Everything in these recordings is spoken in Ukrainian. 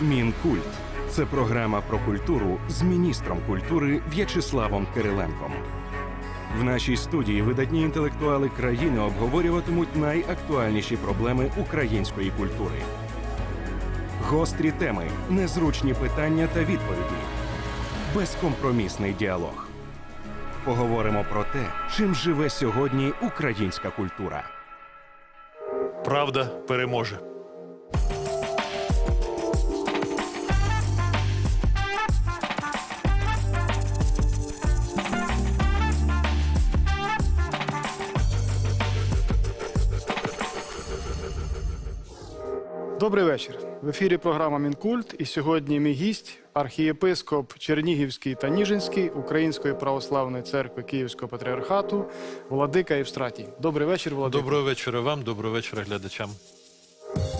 Мінкульт це програма про культуру з міністром культури В'ячеславом Кириленком. В нашій студії видатні інтелектуали країни обговорюватимуть найактуальніші проблеми української культури. Гострі теми, незручні питання та відповіді. Безкомпромісний діалог. Поговоримо про те, чим живе сьогодні українська культура. Правда переможе. Добрий вечір. В ефірі програма Мінкульт. І сьогодні мій гість архієпископ Чернігівський та Ніжинський Української православної церкви Київського патріархату Владика Євстратій. Добрий вечір, Владика. Доброго вечора вам, доброго вечора глядачам.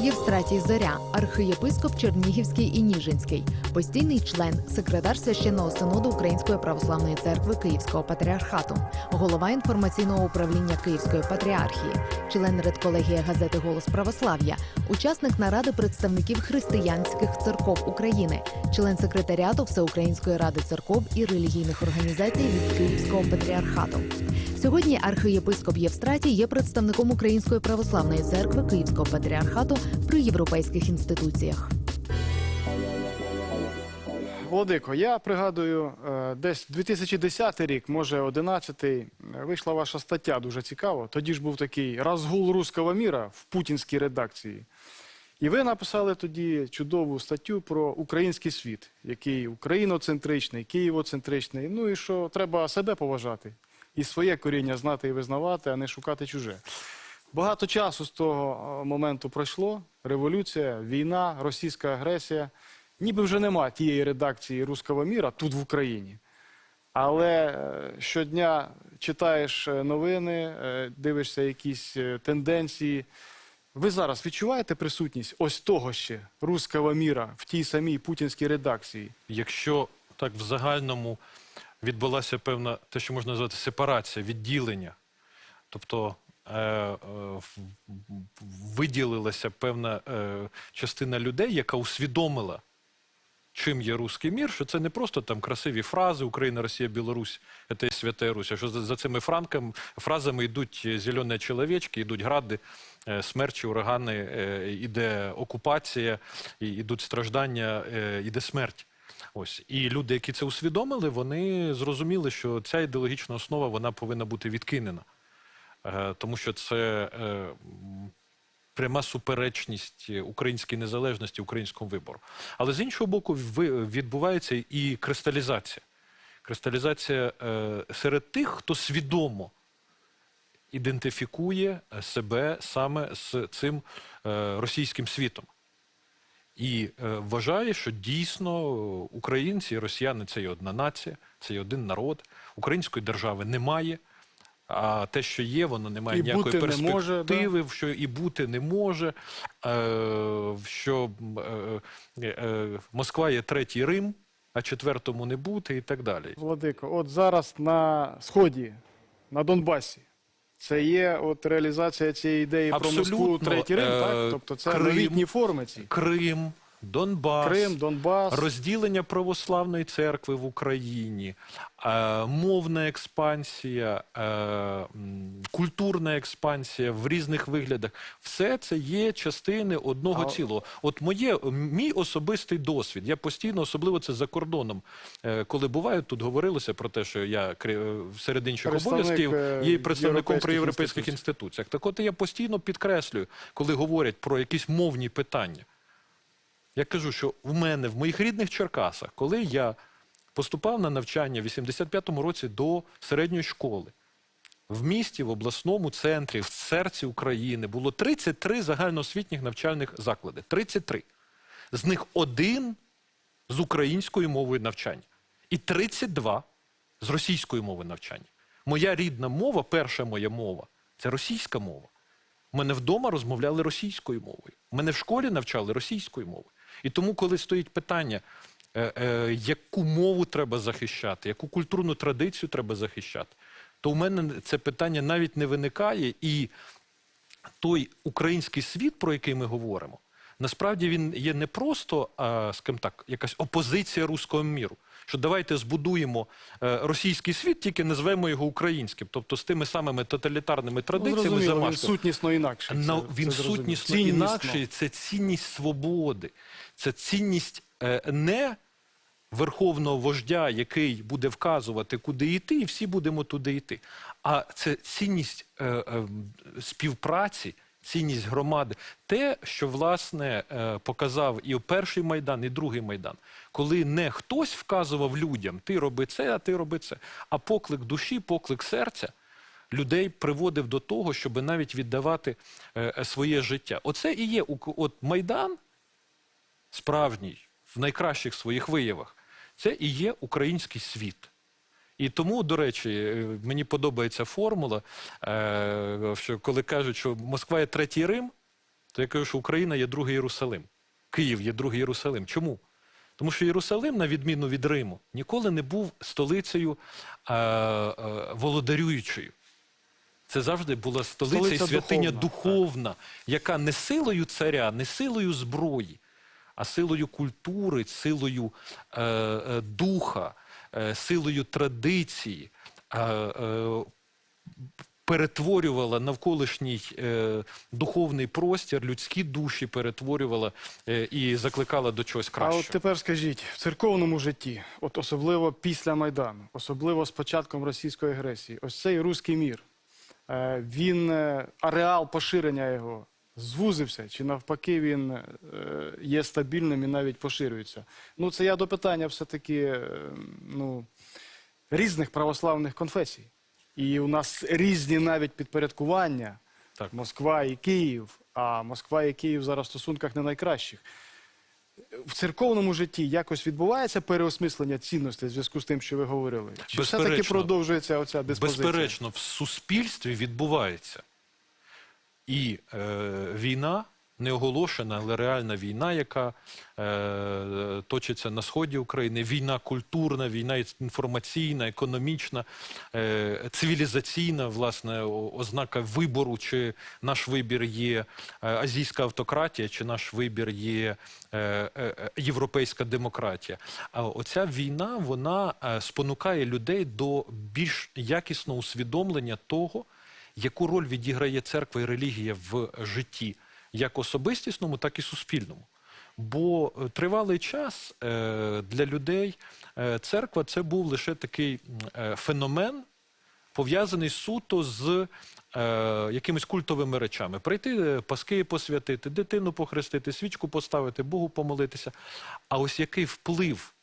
Євстратій Зоря, архієпископ Чернігівський і Ніжинський, постійний член, секретар священного синоду Української православної церкви Київського патріархату, голова інформаційного управління Київської патріархії, член редколегії газети Голос православ'я, учасник наради представників християнських церков України, член секретаріату Всеукраїнської ради церков і релігійних організацій від Київського патріархату. Сьогодні архієпископ Євстратій є представником Української православної церкви Київського патріархату при європейських інституціях. Владико, я пригадую, е, десь 2010 рік, може 11-й, е, вийшла ваша стаття дуже цікаво. Тоді ж був такий розгул руського міра в путінській редакції. І ви написали тоді чудову статтю про український світ, який україноцентричний, києвоцентричний. Ну і що треба себе поважати і своє коріння знати і визнавати, а не шукати чуже. Багато часу з того е, моменту пройшло. Революція, війна, російська агресія. Ніби вже нема тієї редакції руського міра тут в Україні. Але е, щодня читаєш е, новини, дивишся якісь тенденції. Ви зараз відчуваєте присутність ось того ще руського міра в тій самій путінській редакції? Якщо так в загальному відбулася певна те, що можна назвати сепарація, відділення, тобто виділилася певна е, частина людей, яка усвідомила, чим є руський мір, що це не просто там красиві фрази Україна, Росія, Білорусь, це є свята Русь, а що за, цими франками, фразами йдуть зелені чоловічки, йдуть гради, е, смерчі, урагани, е, іде окупація, ідуть страждання, е, іде смерть. Ось і люди, які це усвідомили, вони зрозуміли, що ця ідеологічна основа вона повинна бути відкинена, Е, тому що це е, пряма суперечність українській незалежності, українському вибору. Але з іншого боку, відбувається і кристалізація. Кристалізація е, серед тих, хто свідомо ідентифікує себе саме з цим е, російським світом. І е, вважає, що дійсно е, українці і росіяни це є одна нація, це є один народ. Української держави немає. А те, що є, воно не має І ніякої бути не може, перспективи, в що і бути не може, е, що е, е, Москва є третій Рим, а четвертому не бути, і так далі. Владико, от зараз на Сході, на Донбасі, це є от реалізація цієї ідеї про Москву третій Рим, так? Тобто це Крим, новітні форми ці. Крим, Донбас, Крим, Донбас. розділення православної церкви в Україні, е, мовна експансія, е, культурна експансія в різних виглядах. Все це є частини одного А- цілого. От моє мій особистий досвід. Я постійно, особливо це за кордоном, е, коли буваю, тут говорилося про те, що я крі- серед інших Представник, обов'язків е, є представником при європейських інституціях. Так от я постійно підкреслюю, коли говорять про якісь мовні питання. Я кажу, що в мене, в моїх рідних Черкасах, коли я поступав на навчання в 85-му році до середньої школи, в місті, в обласному центрі, в серці України було 33 загальноосвітніх навчальних заклади. 33. З них один з українською мовою навчання. І 32 з російською мовою навчання. Моя рідна мова, перша моя мова, це російська мова. Мене вдома розмовляли російською мовою. Мене в школі навчали російською мовою. І тому, коли стоїть питання, е, е, яку мову треба захищати, яку культурну традицію треба захищати, то у мене це питання навіть не виникає. І той український світ, про який ми говоримо, насправді він є не просто, а, скажімо так, якась опозиція руського міру. Що давайте збудуємо е, російський світ, тільки назвемо його українським, тобто з тими самими тоталітарними Ну, традиціями зрозуміло, він сутнісно інакше. На, це- він це сутнісно інакший. Це цінність свободи, це цінність е, не верховного вождя, який буде вказувати, куди йти, і всі будемо туди йти. А це цінність е, е, співпраці, цінність громади. Те, що власне е, показав і перший майдан, і другий майдан, коли не хтось вказував людям, ти роби це, а ти роби це, а поклик душі, поклик серця людей приводив до того, щоб навіть віддавати е, е, своє життя. Оце і є от майдан справжній в найкращих своїх виявах. Це і є український світ. І тому, до речі, е, мені подобається формула, е, що коли кажуть, що Москва є третій Рим, то я кажу, що Україна є другий Єрусалим. Київ є другий Єрусалим. Чому? Тому що Єрусалим, на відміну від Риму, ніколи не був столицею е, е, володарюючою. Це завжди була столиця Столиця і святиня духовна, духовна, яка не силою царя, не силою зброї, а силою культури, силою е, е, духа, силою традиції е, е, перетворювала навколишній е, духовний простір, людські душі перетворювала е, і закликала до чогось А от тепер скажіть, в церковному житті, от особливо після Майдану, особливо з початком російської агресії, ось цей руський мір, е, він, е, ареал поширення його звузився, чи навпаки він е, є стабільним і навіть поширюється? Ну, це я до питання все-таки е, ну, різних православних конфесій. І у нас різні навіть підпорядкування. Так. Москва і Київ, а Москва і Київ зараз в стосунках не найкращих. В церковному житті якось відбувається переосмислення цінностей в зв'язку з тим, що ви говорили? Чи все-таки продовжується оця диспозиція? Безперечно, в суспільстві відбувається. І е, війна не оголошена, але реальна війна, яка е, точиться на сході України. Війна культурна, війна інформаційна, економічна, е, цивілізаційна, власне, ознака вибору, чи наш вибір є е, азійська автократія, чи наш вибір є е, е, європейська демократія. А оця війна вона е, спонукає людей до більш якісного усвідомлення того, яку роль відіграє церква і релігія в житті, як особистісному, так і суспільному. Бо е, тривалий час е, для людей е, церква це був лише такий феномен, пов'язаний суто з якимись культовими речами. Прийти паски посвятити, дитину похрестити, свічку поставити, Богу помолитися. А ось який вплив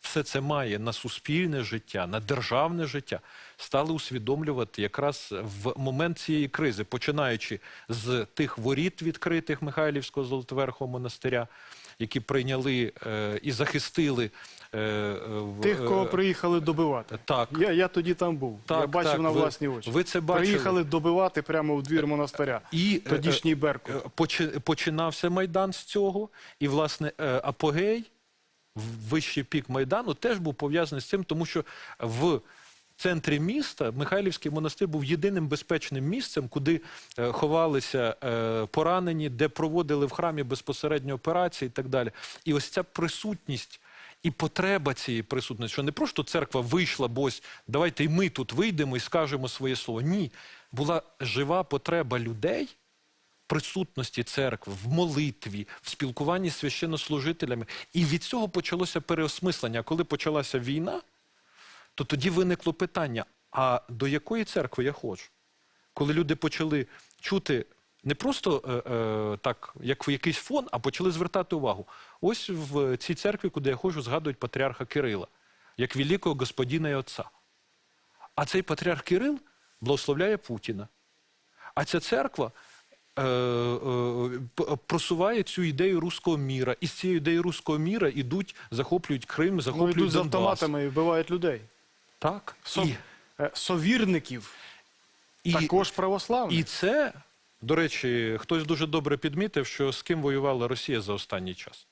все це має на суспільне життя, на державне життя, стали усвідомлювати якраз в момент цієї кризи, починаючи з тих воріт відкритих Михайлівського Золотоверхого монастиря, які прийняли е, і захистили е, е, в- Тих, кого е, приїхали добивати. так. Я, я тоді там був. я бачив так, на ви- власні очі. ви це бачили. Приїхали добивати прямо у двір монастиря. І е, Тодішній Беркут. е, почи- починався майдан з цього, і власне е, апогей, вищий пік майдану, теж був пов'язаний з цим, тому що в центрі міста Михайлівський монастир був єдиним безпечним місцем, куди е, ховалися е, поранені, де проводили в храмі безпосередньо операції і так далі. І ось ця присутність. І потреба цієї присутності, що не просто церква вийшла, бо давайте і ми тут вийдемо і скажемо своє слово. Ні, була жива потреба людей присутності церкви, в молитві, в спілкуванні з священнослужителями. І від цього почалося переосмислення. Коли почалася війна, то тоді виникло питання: а до якої церкви я ходжу? Коли люди почали чути не просто е, е, так, як в якийсь фон, а почали звертати увагу. Ось в цій церкві, куди я ходжу, згадують патріарха Кирила, як великого господина і отця. А цей патріарх Кирил благословляє Путіна. А ця церква просуває цю ідею руського міра. І з цією ідеєю руського міра ідуть, захоплюють Крим, Ну, захоплюють йдуть з Донбас. автоматами і вбивають людей. Так. Со- І, е, Совірників і, також православних. і це, до речі, хтось дуже добре підмітив, що з ким воювала Росія за останній час.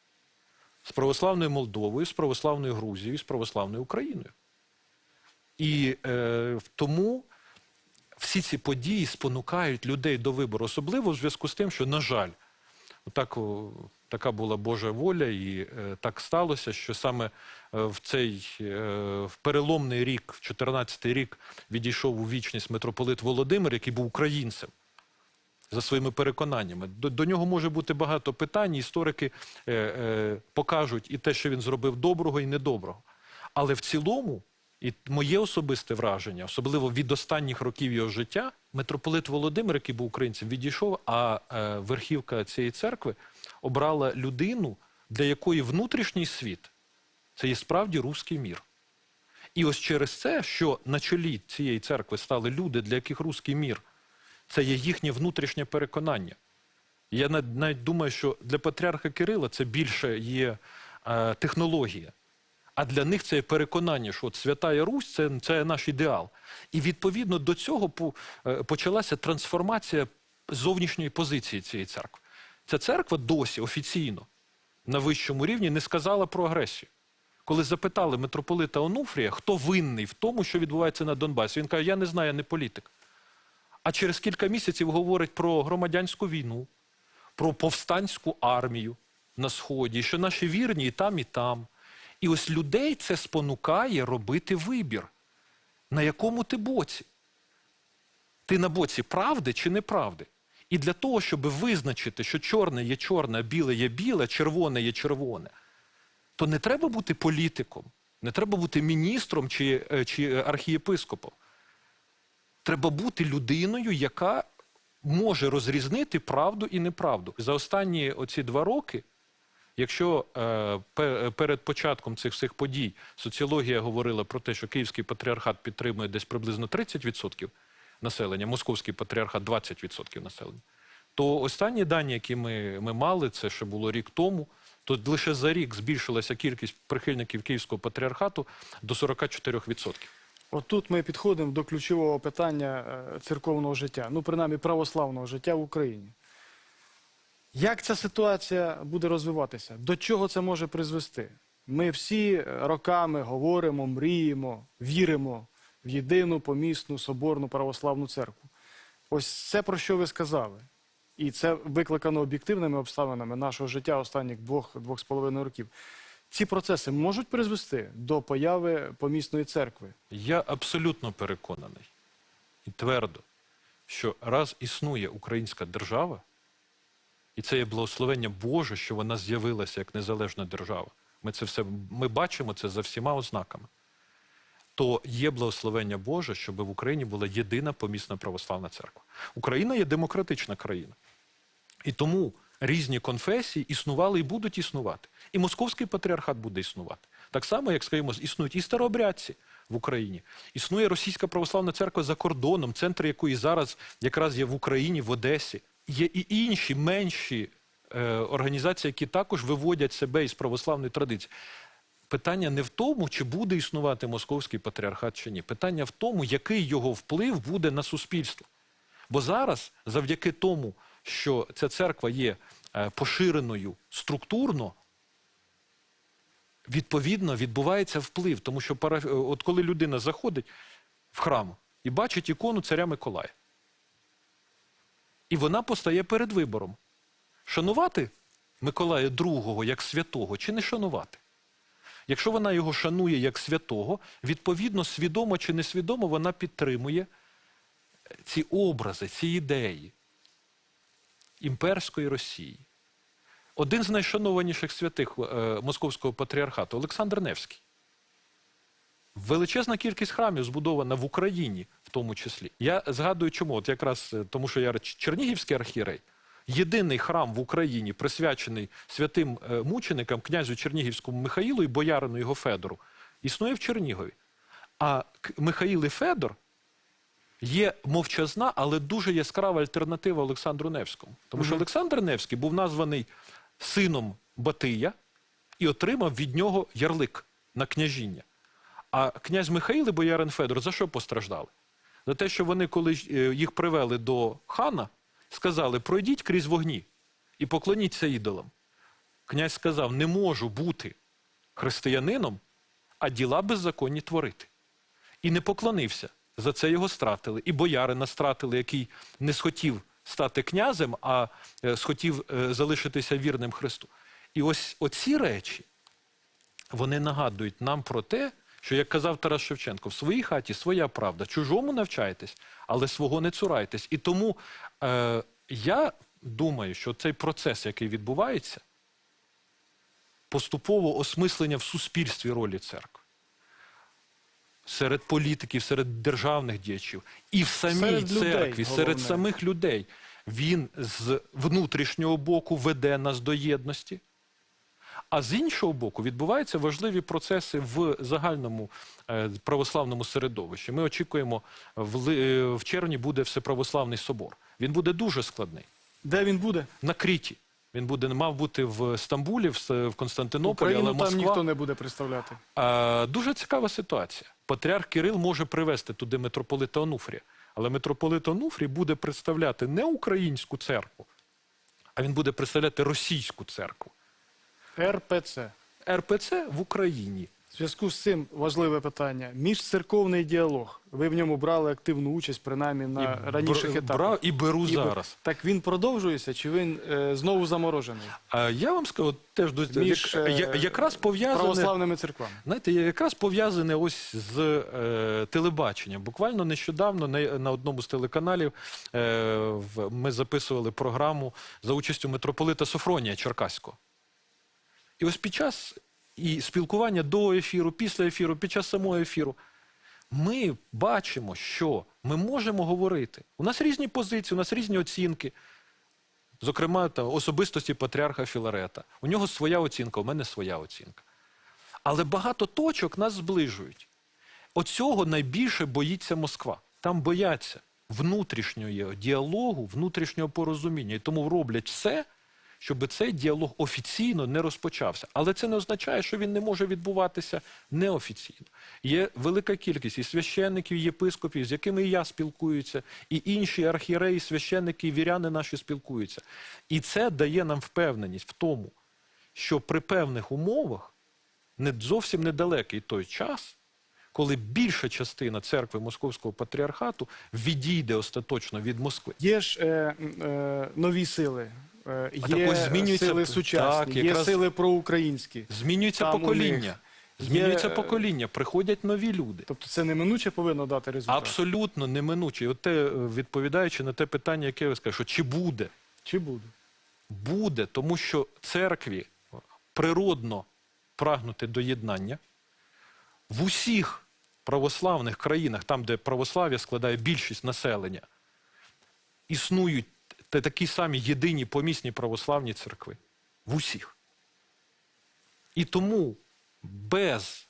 З православною Молдовою, з православною Грузією, з православною Україною. І е, тому всі ці події спонукають людей до вибору, особливо в зв'язку з тим, що, на жаль, так Така була Божа воля, і е, так сталося, що саме е, в цей е, в переломний рік, в 14-й рік, відійшов у вічність митрополит Володимир, який був українцем за своїми переконаннями. До, до нього може бути багато питань. Історики е, е, покажуть і те, що він зробив доброго і недоброго. Але в цілому, і моє особисте враження, особливо від останніх років його життя, митрополит Володимир, який був українцем, відійшов, а е, верхівка цієї церкви обрала людину, для якої внутрішній світ це є справді руський мір. І ось через це, що на чолі цієї церкви стали люди, для яких руський мір це є їхнє внутрішнє переконання. Я навіть думаю, що для патріарха Кирила це більше є е, технологія. А для них це переконання, що от Святая Русь це, це наш ідеал. І відповідно до цього е, почалася трансформація зовнішньої позиції цієї церкви. Ця церква досі офіційно на вищому рівні не сказала про агресію. Коли запитали митрополита Онуфрія, хто винний в тому, що відбувається на Донбасі, він каже: Я не знаю, я не політик. А через кілька місяців говорить про громадянську війну, про повстанську армію на Сході, що наші вірні і там, і там. І ось людей це спонукає робити вибір. На якому ти боці? Ти на боці правди чи неправди? І для того, щоб визначити, що чорне є чорне, а біле є біле, червоне є червоне, то не треба бути політиком, не треба бути міністром чи, е, чи архієпископом. Треба бути людиною, яка може розрізнити правду і неправду. За останні оці два роки, якщо е, перед початком цих всіх подій соціологія говорила про те, що Київський патріархат підтримує десь приблизно 30% населення, Московський патріархат 20% населення, то останні дані, які ми, ми мали, це ще було рік тому, то лише за рік збільшилася кількість прихильників Київського патріархату до 44%. От тут ми підходимо до ключового питання е, церковного життя, ну принаймні православного життя в Україні. Як ця ситуація буде розвиватися? До чого це може призвести? Ми всі роками говоримо, мріємо, віримо в єдину помісну соборну православну церкву. Ось це про що ви сказали. І це викликано об'єктивними обставинами нашого життя останніх двох, двох з половиною років. Ці процеси можуть призвести до появи помісної церкви. Я абсолютно переконаний і твердо, що раз існує українська держава, і це є благословення Боже, що вона з'явилася як незалежна держава. Ми це все ми бачимо це за всіма ознаками. То є благословення Боже, щоб в Україні була єдина помісна православна церква. Україна є демократична країна. І тому різні конфесії існували і будуть існувати. І московський патріархат буде існувати. Так само, як скажімо, існують і старообрядці в Україні. Існує Російська православна церква за кордоном, центр якої зараз якраз є в Україні, в Одесі. Є і інші менші е, організації, які також виводять себе із православної традиції. Питання не в тому, чи буде існувати московський патріархат чи ні. Питання в тому, який його вплив буде на суспільство. Бо зараз, завдяки тому, що ця церква є е, поширеною структурно, відповідно відбувається вплив. Тому що е, от коли людина заходить в храм і бачить ікону царя Миколая, і вона постає перед вибором: шанувати Миколая II як святого чи не шанувати. Якщо вона його шанує як святого, відповідно, свідомо чи несвідомо вона підтримує ці образи, ці ідеї імперської Росії. Один з найшанованіших святих е, Московського патріархату Олександр Невський. Величезна кількість храмів збудована в Україні, в тому числі. Я згадую, чому, от якраз е, тому, що я Чернігівський архієрей, єдиний храм в Україні, присвячений святим е, мученикам, князю Чернігівському Михаїлу і боярину його Федору, існує в Чернігові. А Михаїл і Федор є мовчазна, але дуже яскрава альтернатива Олександру Невському. Тому що Олександр Невський був названий сином Батия і отримав від нього ярлик на княжіння. А князь Михаїл і боярин Федор за що постраждали? За те, що вони, коли е, їх привели до хана, сказали: пройдіть крізь вогні і поклоніться ідолам. Князь сказав: не можу бути християнином, а діла беззаконні творити. І не поклонився. За це його стратили. І боярина стратили, який не схотів стати князем, а е, схотів е, залишитися вірним Христу. І ось оці речі вони нагадують нам про те, що, як казав Тарас Шевченко, в своїй хаті своя правда, чужому навчайтесь, але свого не цурайтесь. І тому е, я думаю, що цей процес, який відбувається, поступово осмислення в суспільстві ролі церкви. Серед політиків, серед державних діячів і в самій Серед людей, церкві, серед самих людей. Він з внутрішнього боку веде нас до єдності, а з іншого боку відбуваються важливі процеси в загальному е, православному середовищі. Ми очікуємо, в, е, в червні буде Всеправославний собор. Він буде дуже складний. Де він буде? На Кріті. Він буде мав бути в Стамбулі, в, Константинополі, Україну але там ніхто не буде представляти. Дуже цікава ситуація. Патріарх Кирил може привезти туди митрополита Онуфрія, але митрополит Онуфрій буде представляти не українську церкву, а він буде представляти російську церкву. РПЦ. РПЦ в Україні. В зв'язку з цим важливе питання. Міжцерковний діалог. Ви в ньому брали активну участь, принаймні на І раніших бр- етапах. брав і беру І б- зараз. Так він продовжується, чи він е, знову заморожений? А я вам скажу, теж до Між, як- е, якраз пов'язане. Православними церквами. Знаєте, я якраз пов'язане ось з е, телебаченням. Буквально нещодавно на, на одному з телеканалів е, в, ми записували програму за участю митрополита Софронія Черкаського. І ось під час і спілкування до ефіру, після ефіру, під час самого ефіру, ми бачимо, що ми можемо говорити. У нас різні позиції, у нас різні оцінки. Зокрема, там, особистості патріарха Філарета. У нього своя оцінка, у мене своя оцінка. Але багато точок нас зближують. Оцього найбільше боїться Москва. Там бояться внутрішнього діалогу, внутрішнього порозуміння. І тому роблять все, щоб цей діалог офіційно не розпочався. Але це не означає, що він не може відбуватися неофіційно. Є велика кількість і священників, і єпископів, з якими і я спілкуюся, і інші архієреї, священники, і віряни наші спілкуються. І це дає нам впевненість в тому, що при певних умовах не зовсім недалекий той час, коли більша частина церкви Московського патріархату відійде остаточно від Москви. Є ж е, е, нові сили, е, є так ось змінюється- сили сучасні, так, є якраз- сили проукраїнські. Змінюється Там у покоління. Змінюється е, покоління, приходять нові люди. Тобто це неминуче повинно дати результат. Абсолютно неминуче. І От те, е, відповідаючи на те питання, яке ви скажете, що чи буде? Чи буде? Буде, тому що церкві природно прагнути до єднання. В усіх православних країнах, там, де православ'я складає більшість населення, існують та- такі самі єдині помісні православні церкви. В усіх. І тому без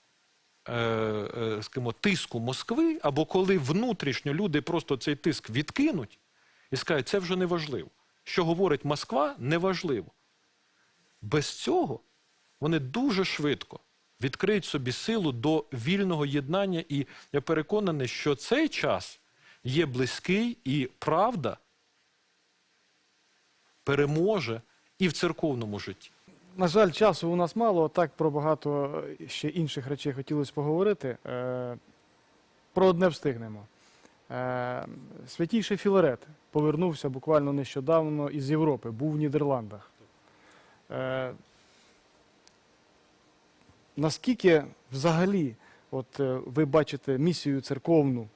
е, е, скажімо, тиску Москви, або коли внутрішньо люди просто цей тиск відкинуть і скажуть, це вже не важливо. Що говорить Москва, неважливо. Без цього вони дуже швидко відкриють собі силу до вільного єднання, і я переконаний, що цей час є близький, і правда переможе і в церковному житті. На жаль, часу у нас мало. Так про багато е, ще інших речей хотілося поговорити. Е, Про одне встигнемо. Е, Святійший Філарет повернувся буквально нещодавно із Європи, був в Нідерландах. Наскільки взагалі от, ви бачите місію церковну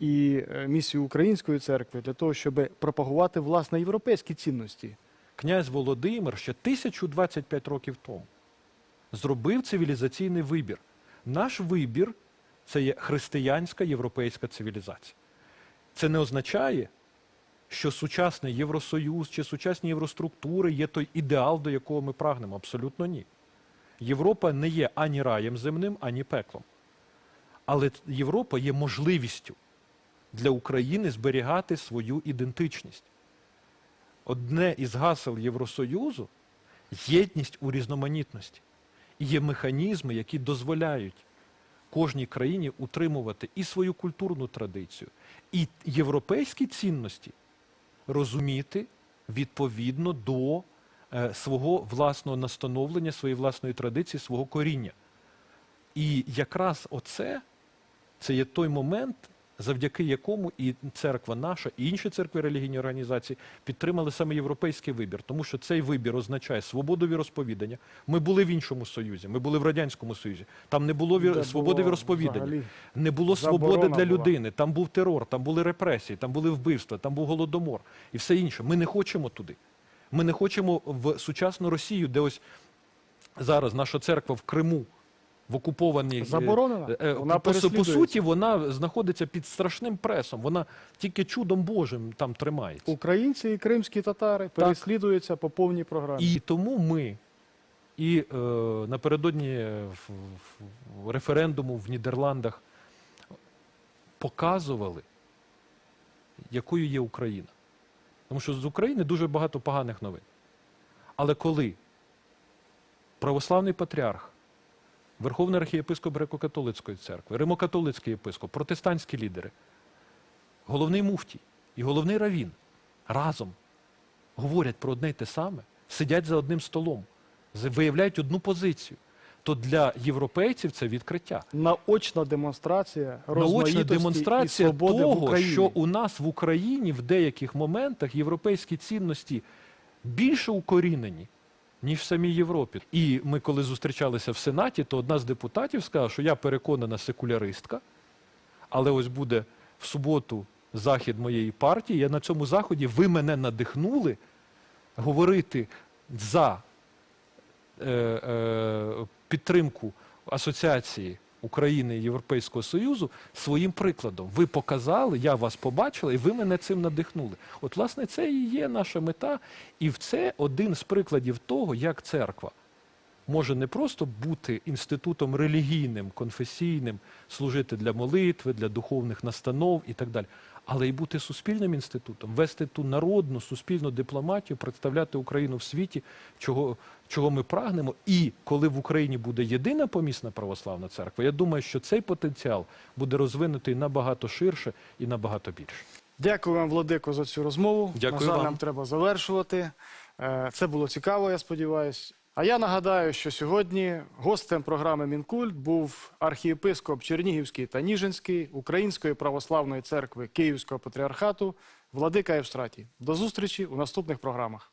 і е, місію Української церкви для того, щоб пропагувати власне європейські цінності? Князь Володимир ще 1025 років тому зробив цивілізаційний вибір. Наш вибір це є християнська європейська цивілізація. Це не означає, що сучасний Євросоюз чи сучасні євроструктури є той ідеал, до якого ми прагнемо. Абсолютно ні. Європа не є ані раєм земним, ані пеклом. Але Європа є можливістю для України зберігати свою ідентичність. Одне із гасел Євросоюзу єдність у різноманітності. І є механізми, які дозволяють кожній країні утримувати і свою культурну традицію, і європейські цінності розуміти відповідно до е, свого власного настановлення, своєї власної традиції, свого коріння. І якраз оце це є той момент, завдяки якому і церква наша, і інші церкви релігійні організації підтримали саме європейський вибір, тому що цей вибір означає свободу віросповідання. Ми були в іншому союзі, ми були в радянському союзі. Там не було вір... Свободи віросповідання, не було свободи для людини. Там був терор, там були репресії, там були вбивства, там був голодомор і все інше. Ми не хочемо туди. Ми не хочемо в сучасну Росію, де ось зараз наша церква в Криму. В окупованій е, Заборонена? е, е, Вона по, по суті, вона знаходиться під страшним пресом. Вона тільки чудом Божим там тримається. Українці і кримські татари переслідуються по повній програмі. І тому ми і е, напередодні в, в референдуму в Нідерландах показували, якою є Україна. Тому що з України дуже багато поганих новин. Але коли православний патріарх, Верховний архієпископ Греко-католицької церкви, Римокатолицький єпископ, протестантські лідери, головний муфтій і головний равін разом говорять про одне й те саме, сидять за одним столом, виявляють одну позицію, то для європейців це відкриття. Наочна демонстрація Наочна демонстрація і свободи в того, що у нас в Україні в деяких моментах європейські цінності більше укорінені, ніж в самій Європі. І ми, коли зустрічалися в Сенаті, то одна з депутатів сказала, що я переконана секуляристка, але ось буде в суботу захід моєї партії. Я на цьому заході ви мене надихнули говорити за е, е, підтримку асоціації України і Європейського Союзу своїм прикладом. Ви показали, я вас побачила, і ви мене цим надихнули. От, власне, це і є наша мета, і це один з прикладів того, як церква може не просто бути інститутом релігійним, конфесійним, служити для молитви, для духовних настанов і так далі, але й бути суспільним інститутом, вести ту народну суспільну дипломатію, представляти Україну в світі, чого, чого ми прагнемо. І коли в Україні буде єдина помісна православна церква, я думаю, що цей потенціал буде розвинутий набагато ширше і набагато більше. Дякую вам, Владико, за цю розмову. Дякую На жаль, вам. нам треба завершувати. Е, Це було цікаво, я сподіваюся. А я нагадаю, що сьогодні гостем програми Мінкульт був архієпископ Чернігівський та Ніжинський Української православної церкви Київського патріархату Владика Євстратій. До зустрічі у наступних програмах.